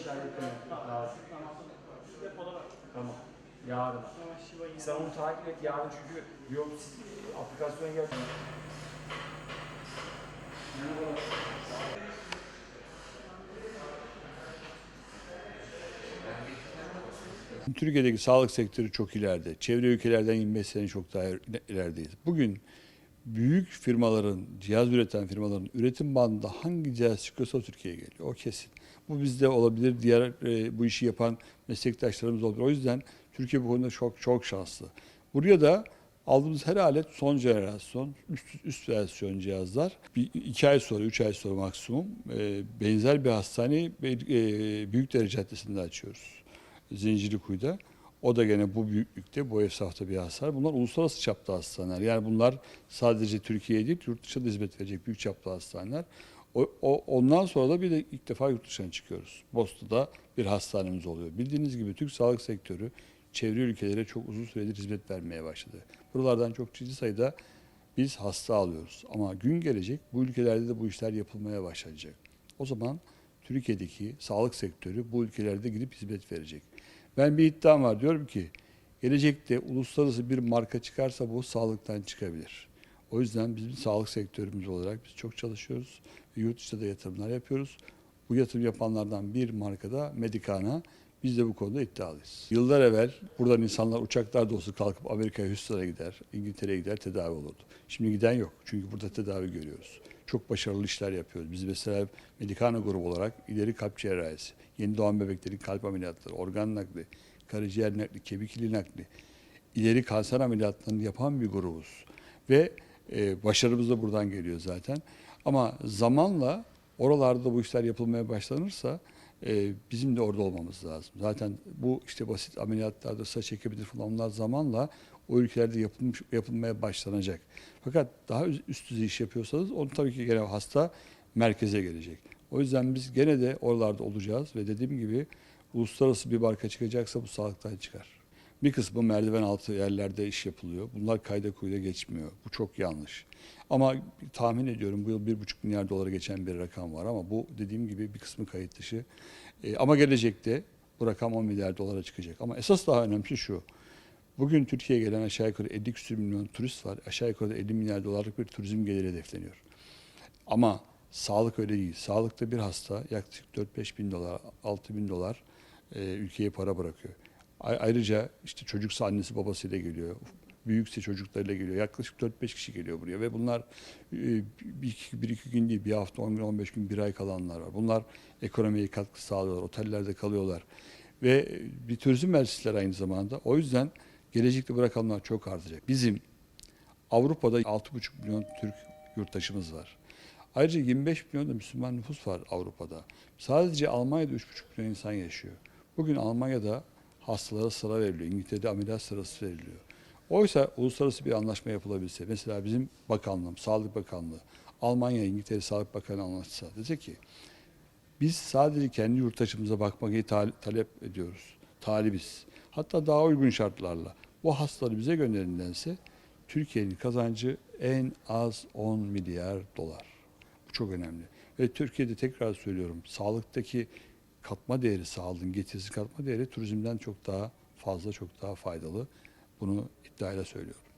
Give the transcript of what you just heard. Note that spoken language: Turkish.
işaretlemek lazım. Tamam. Yarın. Sen onu takip et yarın çünkü yok e, aplikasyon geldi. Türkiye'deki sağlık sektörü çok ileride. Çevre ülkelerden 25 sene çok daha ilerideyiz. Bugün büyük firmaların, cihaz üreten firmaların üretim bandında hangi cihaz çıkıyorsa Türkiye'ye geliyor. O kesin. Bu bizde olabilir. Diğer e, bu işi yapan meslektaşlarımız olabilir. O yüzden Türkiye bu konuda çok çok şanslı. Buraya da aldığımız her alet son jenerasyon, üst, üst versiyon cihazlar. Bir, iki ay sonra, üç ay sonra maksimum e, benzer bir hastaneyi e, Büyükdere Caddesi'nde açıyoruz. Zincirlikuyu'da. O da gene bu büyüklükte, bu efsafta bir hastane. Bunlar uluslararası çapta hastaneler. Yani bunlar sadece Türkiye'ye değil, yurt dışına da hizmet verecek büyük çapta hastaneler. O, o, ondan sonra da bir de ilk defa yurt dışına çıkıyoruz. Boston'da bir hastanemiz oluyor. Bildiğiniz gibi Türk sağlık sektörü çevre ülkelere çok uzun süredir hizmet vermeye başladı. Buralardan çok ciddi sayıda biz hasta alıyoruz. Ama gün gelecek bu ülkelerde de bu işler yapılmaya başlayacak. O zaman Türkiye'deki sağlık sektörü bu ülkelerde gidip hizmet verecek. Ben bir iddiam var diyorum ki gelecekte uluslararası bir marka çıkarsa bu sağlıktan çıkabilir. O yüzden bizim sağlık sektörümüz olarak biz çok çalışıyoruz. Yurt dışında da yatırımlar yapıyoruz. Bu yatırım yapanlardan bir markada Medikana. Biz de bu konuda iddialıyız. Yıllar evvel buradan insanlar uçaklar dolusu kalkıp Amerika'ya, Houston'a gider, İngiltere'ye gider tedavi olurdu. Şimdi giden yok. Çünkü burada tedavi görüyoruz. Çok başarılı işler yapıyoruz. Biz mesela Medikana grubu olarak ileri kalp cerrahisi, yeni doğan bebeklerin kalp ameliyatları, organ nakli, karaciğer nakli, kemik iliği nakli, ileri kanser ameliyatlarını yapan bir grubuz. Ve e, başarımız da buradan geliyor zaten. Ama zamanla oralarda bu işler yapılmaya başlanırsa e, bizim de orada olmamız lazım. Zaten bu işte basit ameliyatlarda saç ekebilir falan onlar zamanla o ülkelerde yapılmış, yapılmaya başlanacak. Fakat daha üst düzey iş yapıyorsanız onu tabii ki gene hasta merkeze gelecek. O yüzden biz gene de oralarda olacağız ve dediğim gibi uluslararası bir marka çıkacaksa bu sağlıktan çıkar. Bir kısmı merdiven altı yerlerde iş yapılıyor. Bunlar kayda kuyuda geçmiyor. Bu çok yanlış. Ama tahmin ediyorum bu yıl bir buçuk milyar dolara geçen bir rakam var ama bu dediğim gibi bir kısmı kayıt dışı. E, ama gelecekte bu rakam 10 milyar dolara çıkacak. Ama esas daha önemlisi şu. Bugün Türkiye'ye gelen aşağı yukarı 50 küsur milyon turist var. Aşağı yukarı 50 milyar dolarlık bir turizm geliri hedefleniyor. Ama sağlık öyle değil. Sağlıkta bir hasta yaklaşık 4-5 bin dolar, 6 bin dolar e, ülkeye para bırakıyor. Ayrıca işte çocuksa annesi babasıyla geliyor. Büyükse çocuklarıyla geliyor. Yaklaşık 4-5 kişi geliyor buraya ve bunlar e, bir iki, bir iki gün değil, bir hafta, 10 gün, 15 gün, bir ay kalanlar var. Bunlar ekonomiye katkı sağlıyorlar, otellerde kalıyorlar. Ve bir turizm elçileri aynı zamanda. O yüzden gelecekte bu çok artacak. Bizim Avrupa'da 6,5 milyon Türk yurttaşımız var. Ayrıca 25 milyon da Müslüman nüfus var Avrupa'da. Sadece Almanya'da 3,5 milyon insan yaşıyor. Bugün Almanya'da hastalara sıra veriliyor. İngiltere'de ameliyat sırası veriliyor. Oysa uluslararası bir anlaşma yapılabilse, mesela bizim bakanlığım, Sağlık Bakanlığı, Almanya, İngiltere Sağlık Bakanı anlaşsa dese ki biz sadece kendi yurttaşımıza bakmayı ta- talep ediyoruz. Talibiz. Hatta daha uygun şartlarla bu hastaları bize gönderindense Türkiye'nin kazancı en az 10 milyar dolar. Bu çok önemli. Ve Türkiye'de tekrar söylüyorum sağlıktaki katma değeri, sağlığın getirisi katma değeri turizmden çok daha fazla, çok daha faydalı. Bunu iddiayla söylüyorum.